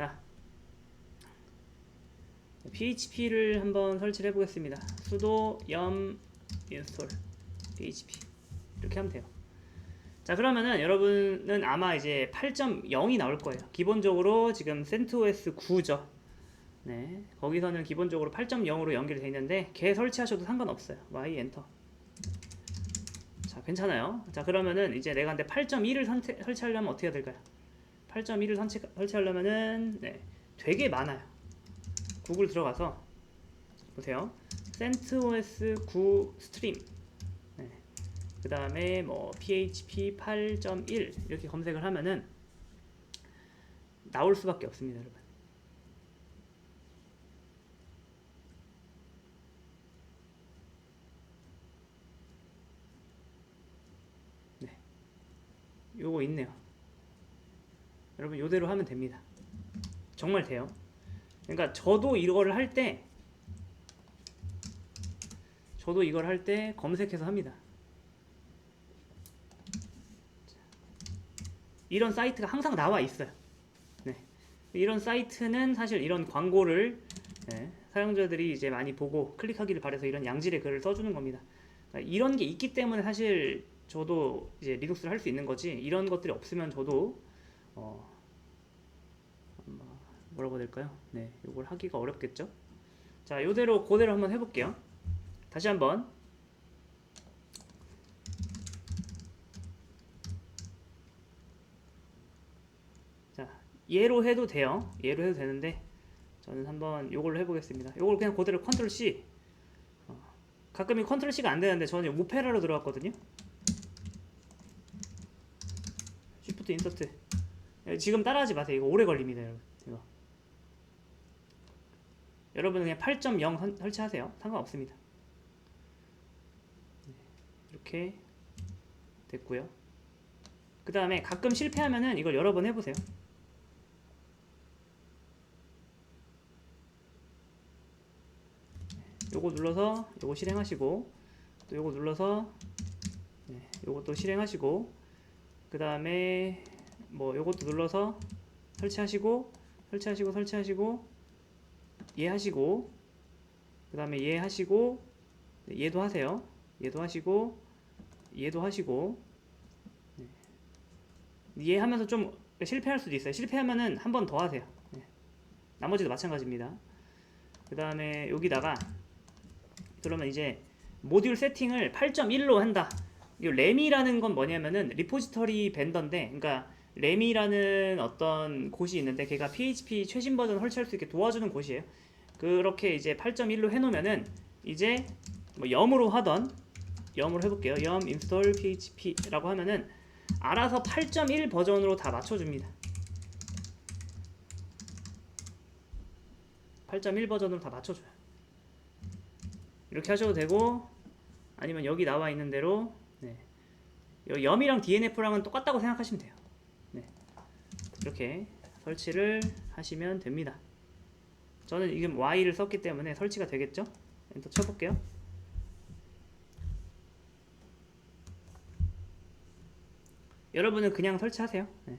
자, PHP를 한번 설치를 해보겠습니다. sudo yum install php 이렇게 하면 돼요. 자 그러면은 여러분은 아마 이제 8.0이 나올 거예요. 기본적으로 지금 CentOS 9죠. 네, 거기서는 기본적으로 8.0으로 연결이 돼 있는데 걔 설치하셔도 상관없어요. Y 엔터. 자 괜찮아요. 자 그러면은 이제 내가 근데 8.1을 선택, 설치하려면 어떻게 해야 될까요? 8.1을 선택, 설치하려면은 네, 되게 많아요. 구글 들어가서 보세요. CentOS 9 스트림. 네. 그 다음에 뭐 PHP 8.1 이렇게 검색을 하면은 나올 수밖에 없습니다, 여러분. 네. 요거 있네요. 여러분 요대로 하면 됩니다. 정말 돼요. 그러니까 저도 이거를 할 때 저도 이걸 할 때 검색해서 합니다. 이런 사이트가 항상 나와 있어요. 네. 이런 사이트는 사실 이런 광고를 네, 사용자들이 이제 많이 보고 클릭하기를 바래서 이런 양질의 글을 써주는 겁니다. 그러니까 이런 게 있기 때문에 사실 저도 이제 리눅스를 할 수 있는 거지 이런 것들이 없으면 저도 어, 뭐, 뭐라고 될까요? 네, 이걸 하기가 어렵겠죠. 자, 요대로 그대로 한번 해볼게요. 다시 한번 자, 얘로 해도 돼요. 얘로 해도 되는데 저는 한번 요걸로 해보겠습니다. 요걸 그냥 그대로 컨트롤 C. 어, 가끔 이 컨트롤 C가 안 되는데 저는 오페라로 들어갔거든요. 쉬프트 인서트. 예, 지금 따라하지 마세요. 이거 오래 걸립니다, 여러분. 이거. 여러분은 그냥 8.0 선- 설치하세요. 상관없습니다. 네, 이렇게 됐고요. 그 다음에 가끔 실패하면은 이걸 여러 번 해보세요. 요거 눌러서 요거 실행하시고 또 요거 눌러서 네, 또 실행하시고 그 다음에 뭐 요것도 눌러서 설치하시고 설치하시고 설치하시고 얘 하시고 그 다음에 얘 하시고 네, 얘도 하세요. 얘도 하시고 얘도 하시고. 네. 얘 하면서 좀 실패할 수도 있어요. 실패하면은 한 번 더 하세요. 네. 나머지도 마찬가지입니다. 그 다음에 여기다가 그러면 이제 모듈 세팅을 8.1로 한다. 이 램이라는 건 뭐냐면은 리포지터리 벤더인데 그러니까 램이라는 어떤 곳이 있는데 걔가 PHP 최신 버전 설치할 수 있게 도와주는 곳이에요. 그렇게 이제 8.1로 해놓으면은 이제 뭐 염으로 하던 염으로 해볼게요. 염 install php라고 하면은 알아서 8.1 버전으로 다 맞춰줍니다. 8.1 버전으로 다 맞춰줘요. 이렇게 하셔도 되고 아니면 여기 나와 있는 대로 네. 요 염이랑 DNF랑은 똑같다고 생각하시면 돼요. 네. 이렇게 설치를 하시면 됩니다. 저는 지금 Y를 썼기 때문에 설치가 되겠죠? 엔터 쳐볼게요. 여러분은 그냥 설치하세요. 네.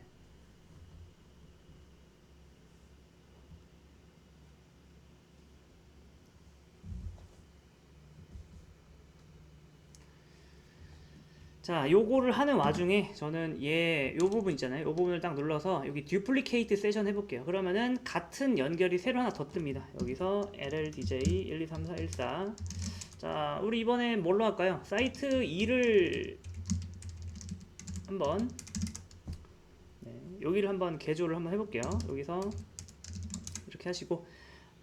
자, 요거를 하는 와중에 저는 얘, 요 부분 있잖아요. 요 부분을 딱 눌러서 여기 듀플리케이트 세션 해볼게요. 그러면은 같은 연결이 새로 하나 더 뜹니다. 여기서 LLDJ 123414. 자, 우리 이번에 뭘로 할까요? 사이트 2를 한번 네, 여기를 한번 개조를 한번 해볼게요. 여기서 이렇게 하시고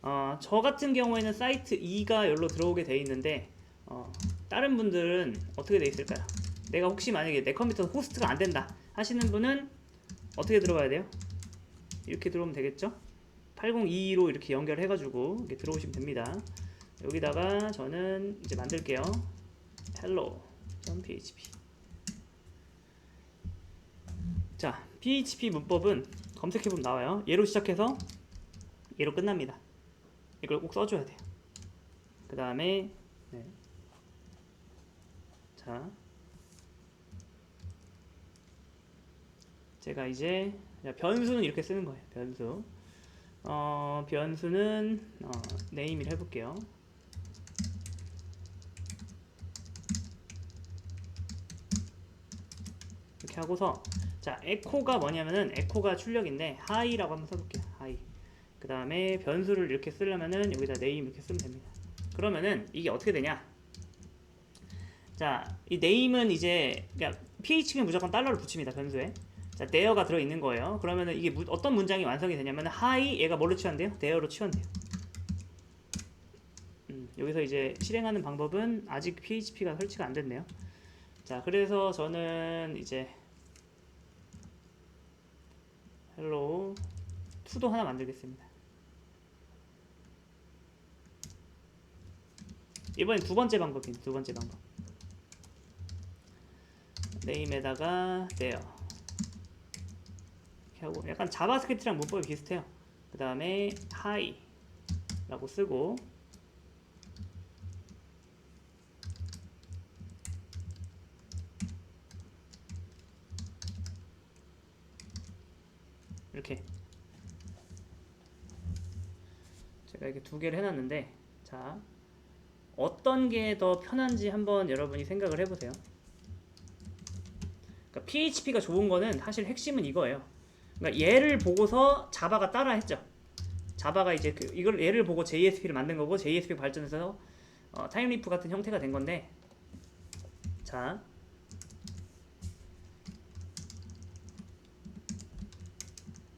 어, 저 같은 경우에는 사이트 2가 여기로 들어오게 돼 있는데 어, 다른 분들은 어떻게 돼 있을까요? 내가 혹시 만약에 내 컴퓨터 호스트가 안 된다 하시는 분은 어떻게 들어가야 돼요? 이렇게 들어오면 되겠죠? 8022로 이렇게 연결해가지고 이렇게 들어오시면 됩니다. 여기다가 저는 이제 만들게요. hello.php 자, PHP 문법은 검색해보면 나와요. 얘로 시작해서 얘로 끝납니다. 이걸 꼭 써줘야 돼요. 그 다음에 네. 자, 제가 이제 변수는 이렇게 쓰는 거예요. 변수. 어, 변수는 어, 네임을 해볼게요. 이렇게 하고서 자 에코가 뭐냐면은 에코가 출력인데 하이라고 한번 써볼게요. 하이. 그 다음에 변수를 이렇게 쓰려면은 여기다 네임 이렇게 쓰면 됩니다. 그러면은 이게 어떻게 되냐? 자, 이 네임은 이제 그러니까 PHP는 무조건 달러를 붙입니다 변수에. 자, 대어가 들어 있는 거예요. 그러면은 이게 무- 어떤 문장이 완성이 되냐면은 하이 얘가 뭘로 치환돼요? 대어로 치환돼요. 음, 여기서 이제 실행하는 방법은 아직 PHP가 설치가 안 됐네요. 자, 그래서 저는 이제 헬로 투도 하나 만들겠습니다. 이번엔 두 번째 방법입니다. 두 번째 방법. 네임에다가 there 이렇게 하고 약간 자바스크립트랑 문법이 비슷해요. 그 다음에 hi라고 쓰고 이렇게 제가 이렇게 두 개를 해놨는데 자 어떤 게 더 편한지 한번 여러분이 생각을 해보세요. 그러니까 PHP가 좋은 거는 사실 핵심은 이거예요. 그러니까 얘를 보고서 자바가 따라 했죠. 자바가 이제 그 이걸 얘를 보고 JSP를 만든 거고 JSP 발전해서 어, 타임리프 같은 형태가 된 건데 자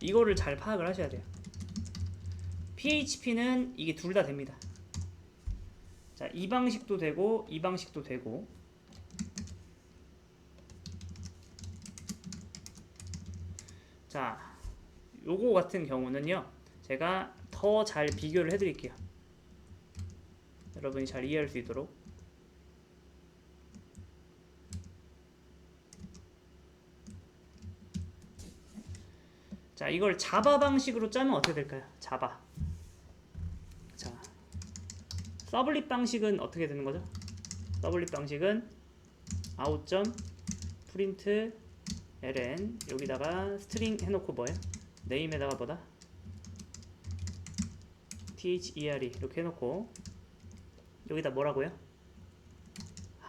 이거를 잘 파악을 하셔야 돼요. PHP는 이게 둘 다 됩니다. 자, 이 방식도 되고 이 방식도 되고 자, 요거 같은 경우는요. 제가 더 잘 비교를 해 드릴게요. 여러분이 잘 이해할 수 있도록 자, 이걸 자바 방식으로 짜면 어떻게 될까요? 자바. 자, 서블릿 방식은 어떻게 되는 거죠? 서블릿 방식은 out 점 프린트 ln 여기다가 스트링 해놓고 뭐예요? 네임에다가 뭐다? there 이렇게 해놓고 여기다 뭐라고요?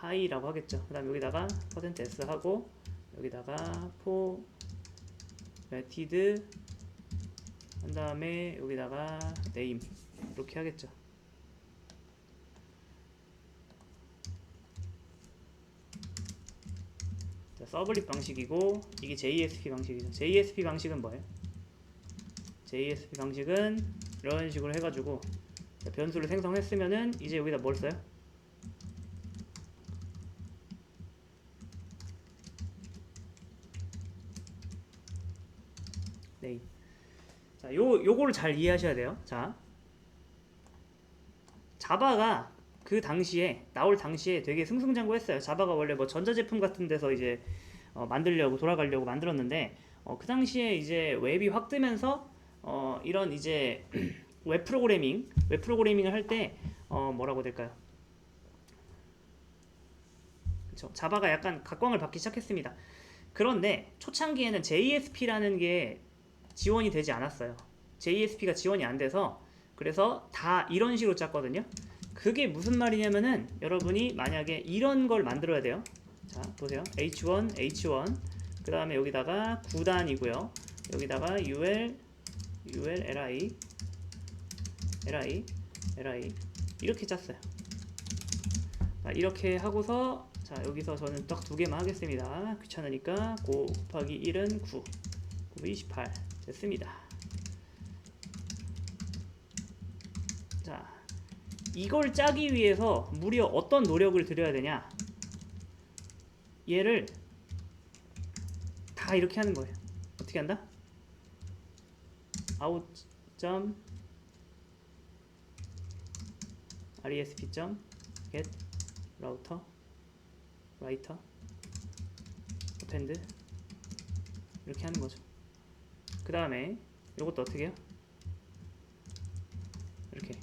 high라고 하겠죠. 그 다음 여기다가 %s 하고 여기다가 for method 한 다음에 여기다가 name 이렇게 하겠죠. 서블릿 방식이고 이게 JSP 방식이죠. JSP 방식은 뭐예요? JSP 방식은 이런 식으로 해가지고 자, 변수를 생성했으면은 이제 여기다 뭘 써요? 네. 자, 요 요거를 잘 이해하셔야 돼요. 자, 자바가 그 당시에 나올 당시에 되게 승승장구했어요. 자바가 원래 뭐 전자제품 같은 데서 이제 어, 만들려고 돌아가려고 만들었는데 어, 그 당시에 이제 웹이 확 뜨면서 어, 이런 이제 웹 프로그래밍 웹 프로그래밍을 할때 어, 뭐라고 될까요? 그쵸? 자바가 약간 각광을 받기 시작했습니다. 그런데 초창기에는 JSP라는 게 지원이 되지 않았어요. JSP가 지원이 안 돼서 그래서 다 이런 식으로 짰거든요. 그게 무슨 말이냐면은 여러분이 만약에 이런 걸 만들어야 돼요. 자, 보세요. H1, H1. 그 다음에 여기다가 9단이고요. 여기다가 UL, UL, LI, LI, LI. 이렇게 짰어요. 자, 이렇게 하고서 자, 여기서 저는 딱 두 개만 하겠습니다. 귀찮으니까 9 곱하기 1은 9, 9, 28. 됐습니다. 자, 이걸 짜기 위해서 무려 어떤 노력을 들여야 되냐? 얘를 다 이렇게 하는 거예요. 어떻게 한다? out 점 resp 점 get router writer 이렇게 하는 거죠. 그 다음에 이것도 어떻게 해요? 이렇게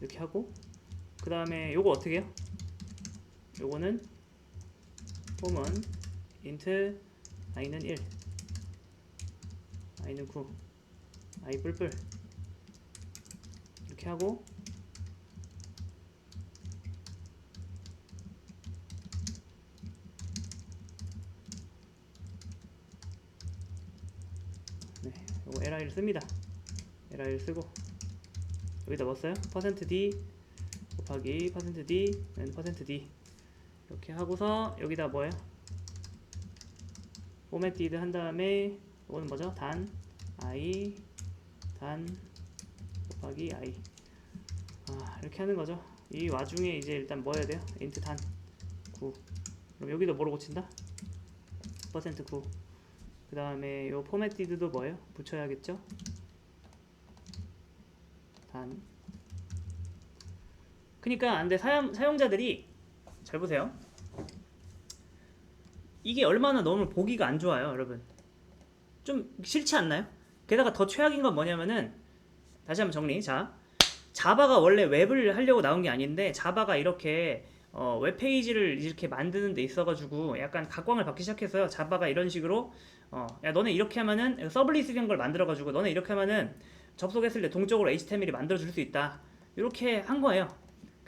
이렇게 하고 그 다음에 요거 어떻게 해요? 요거는 폼은 int i는 1 i는 9 i 뿔뿔 이렇게 하고 네, 요거 li를 씁니다. li를 쓰고 여기다 뭐 써요? %d 곱하기 %d 는 %d 이렇게 하고서 여기다 뭐예요? 포맷디드 한 다음에 이거는 뭐죠? 단 i 단 곱하기 i 아 이렇게 하는 거죠. 이 와중에 이제 일단 뭐 해야 돼요? 인트 단 9. 그럼 여기도 뭐로 고친다? %9. 그 다음에 요 포맷디드도 뭐예요? 붙여야겠죠? 단. 그러니까 안돼 사용 사용자들이 잘 보세요. 이게 얼마나 너무 보기가 안 좋아요, 여러분. 좀 싫지 않나요? 게다가 더 최악인 건 뭐냐면은 다시 한번 정리. 자, 자바가 원래 웹을 하려고 나온 게 아닌데 자바가 이렇게 어, 웹페이지를 이렇게 만드는 데 있어가지고 약간 각광을 받기 시작했어요. 자바가 이런 식으로 어, 야 너네 이렇게 하면은 서블리스 이런 걸 만들어가지고 너네 이렇게 하면은 접속했을 때 동적으로 HTML이 만들어줄 수 있다. 이렇게 한 거예요.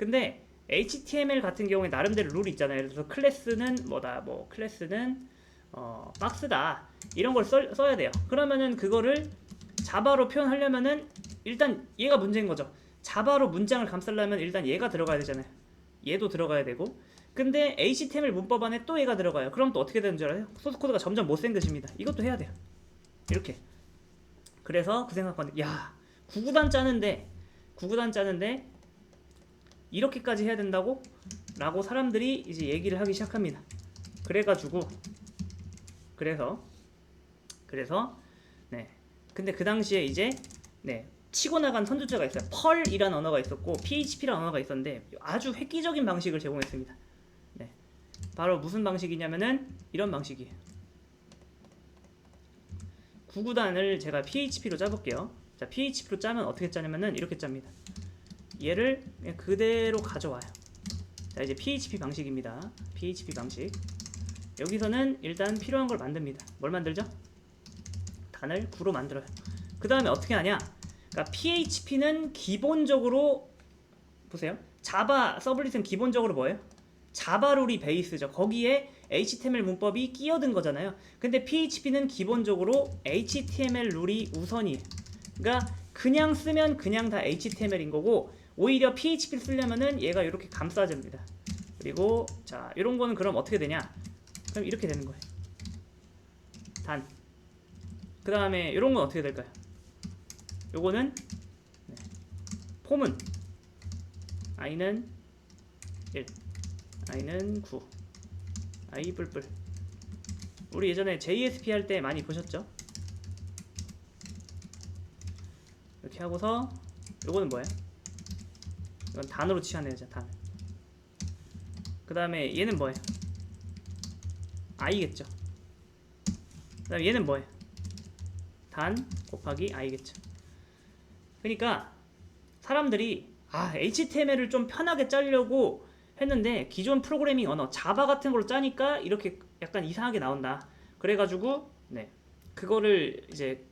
근데 HTML 같은 경우에 나름대로 룰이 있잖아요. 그래서 클래스는 뭐다, 뭐 클래스는 어, 박스다 이런 걸 써, 써야 돼요. 그러면은 그거를 자바로 표현하려면은 일단 얘가 문제인 거죠. 자바로 문장을 감싸려면 일단 얘가 들어가야 되잖아요. 얘도 들어가야 되고. 근데 HTML 문법 안에 또 얘가 들어가요. 그럼 또 어떻게 되는 줄 알아요? 소스 코드가 점점 못생겨집니다. 이것도 해야 돼요. 이렇게. 그래서 그 생각하는데 야 구구단 짜는데 구구단 짜는데 이렇게까지 해야 된다고? 라고 사람들이 이제 얘기를 하기 시작합니다. 그래가지고 그래서 그래서 네 근데 그 당시에 이제 네 치고 나간 선두자가 있어요. 펄이라는 언어가 있었고 PHP라는 언어가 있었는데 아주 획기적인 방식을 제공했습니다. 네 바로 무슨 방식이냐면은 이런 방식이에요. 구구단을 제가 PHP로 짜볼게요. 자 PHP로 짜면 어떻게 짜냐면은 이렇게 짭니다. 얘를 그냥 그대로 가져와요. 자 이제 PHP 방식입니다. PHP 방식. 여기서는 일단 필요한 걸 만듭니다. 뭘 만들죠? 단을 9로 만들어요. 그 다음에 어떻게 하냐? 그러니까 PHP는 기본적으로 보세요. 자바 서블릿은 기본적으로 뭐예요? 자바 룰이 베이스죠. 거기에 HTML 문법이 끼어든 거잖아요. 근데 PHP는 기본적으로 HTML 룰이 우선이에요. 그러니까 그냥 쓰면 그냥 다 HTML인 거고 오히려 PHP를 쓰려면은 얘가 이렇게 감싸집니다. 그리고 자 이런 거는 그럼 어떻게 되냐? 그럼 이렇게 되는 거예요. 단. 그 다음에 이런 건 어떻게 될까요? 요거는 네. 폼은 i는 1, i는 9, i 뿔뿔. 우리 예전에 JSP 할 때 많이 보셨죠? 이렇게 하고서 요거는 뭐예요? 이건 단으로 치환해야죠 단. 그 다음에 얘는 뭐예요? i겠죠. 그 다음에 얘는 뭐예요? 단 곱하기 i겠죠. 그러니까 사람들이 아 HTML을 좀 편하게 짜려고 했는데 기존 프로그래밍 언어 자바 같은 걸로 짜니까 이렇게 약간 이상하게 나온다. 그래가지고 네 그거를 이제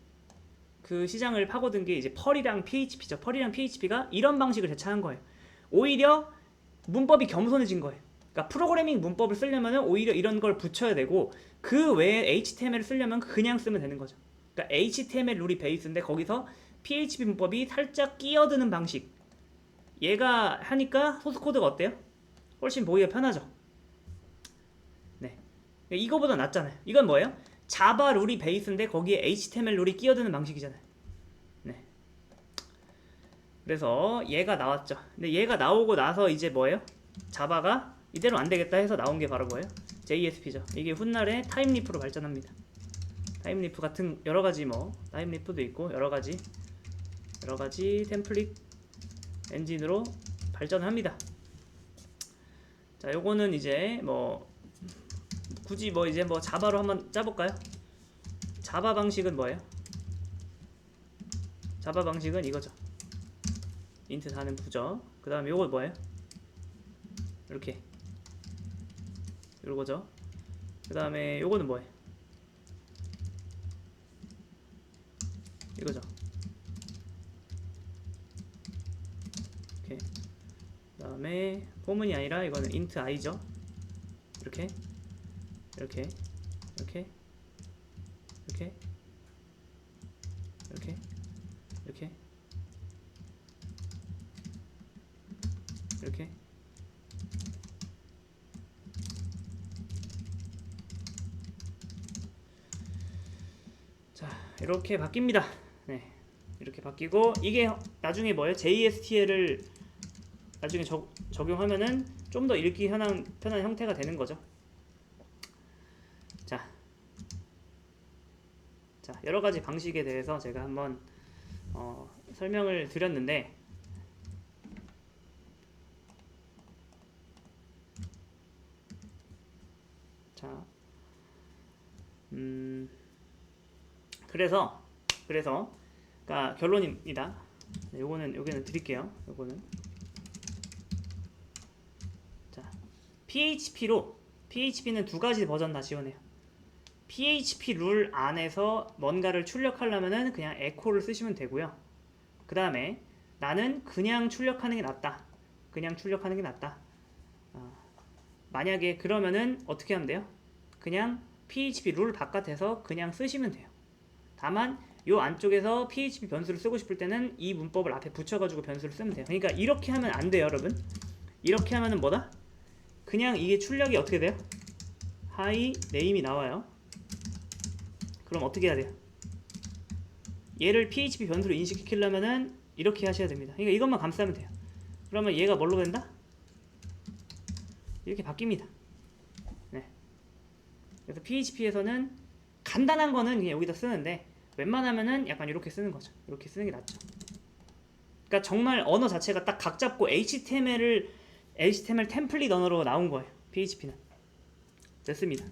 그 시장을 파고든 게 이제 펄이랑 PHP죠. 펄이랑 PHP가 이런 방식을 대체한 거예요. 오히려 문법이 겸손해진 거예요. 그러니까 프로그래밍 문법을 쓰려면 오히려 이런 걸 붙여야 되고 그 외에 HTML을 쓰려면 그냥 쓰면 되는 거죠. 그러니까 HTML 룰이 베이스인데 거기서 PHP 문법이 살짝 끼어드는 방식. 얘가 하니까 소스 코드가 어때요? 훨씬 보기가 편하죠. 네. 이거보다 낫잖아요. 이건 뭐예요? 자바 룰이 베이스인데 거기에 HTML 룰이 끼어드는 방식이잖아요. 네. 그래서 얘가 나왔죠. 근데 얘가 나오고 나서 이제 뭐예요? 자바가 이대로 안 되겠다 해서 나온 게 바로 뭐예요? JSP죠. 이게 훗날에 타임리프로 발전합니다. 타임리프 같은 여러 가지 뭐 타임리프도 있고 여러 가지 여러 가지 템플릿 엔진으로 발전합니다. 자, 요거는 이제 뭐 굳이 뭐 이제 뭐 자바로 한번 짜볼까요? 자바 방식은 뭐예요? 자바 방식은 이거죠. 인트 사는 부정. 그 다음에 요거 뭐예요? 이렇게. 요거죠. 그 다음에 요거는 뭐예요? 이거죠. 이렇게. 그 다음에 포문이 아니라 이거는 인트 i죠. 이렇게. 이렇게 이렇게 이렇게 이렇게 이렇게 이렇게 자 이렇게 바뀝니다. 네 이렇게 바뀌고 이게 나중에 뭐예요? JSTL을 나중에 적, 적용하면은 좀 더 읽기 편한 편한 형태가 되는 거죠. 자, 자 여러 가지 방식에 대해서 제가 한번 어, 설명을 드렸는데 자, 음, 그래서 그래서 그러니까 결론입니다. 네, 요거는 여기는 드릴게요. 요거는 자, PHP로 PHP는 두 가지 버전 다 지원해요. PHP 룰 안에서 뭔가를 출력하려면은 그냥 에코를 쓰시면 되고요. 그 다음에 나는 그냥 출력하는 게 낫다. 그냥 출력하는 게 낫다. 어, 만약에 그러면은 어떻게 하면 돼요? 그냥 PHP 룰 바깥에서 그냥 쓰시면 돼요. 다만 요 안쪽에서 PHP 변수를 쓰고 싶을 때는 이 문법을 앞에 붙여가지고 변수를 쓰면 돼요. 그러니까 이렇게 하면 안 돼요, 여러분. 이렇게 하면은 뭐다? 그냥 이게 출력이 어떻게 돼요? 하이 네임이 나와요. 그럼 어떻게 해야 돼요? 얘를 PHP 변수로 인식시키려면은 이렇게 하셔야 됩니다. 그러니까 이것만 감싸면 돼요. 그러면 얘가 뭘로 된다? 이렇게 바뀝니다. 네. 그래서 PHP에서는 간단한 거는 그냥 여기다 쓰는데 웬만하면은 약간 이렇게 쓰는 거죠. 이렇게 쓰는 게 낫죠. 그러니까 정말 언어 자체가 딱 각 잡고 HTML을 HTML 템플릿 언어로 나온 거예요. PHP는 됐습니다.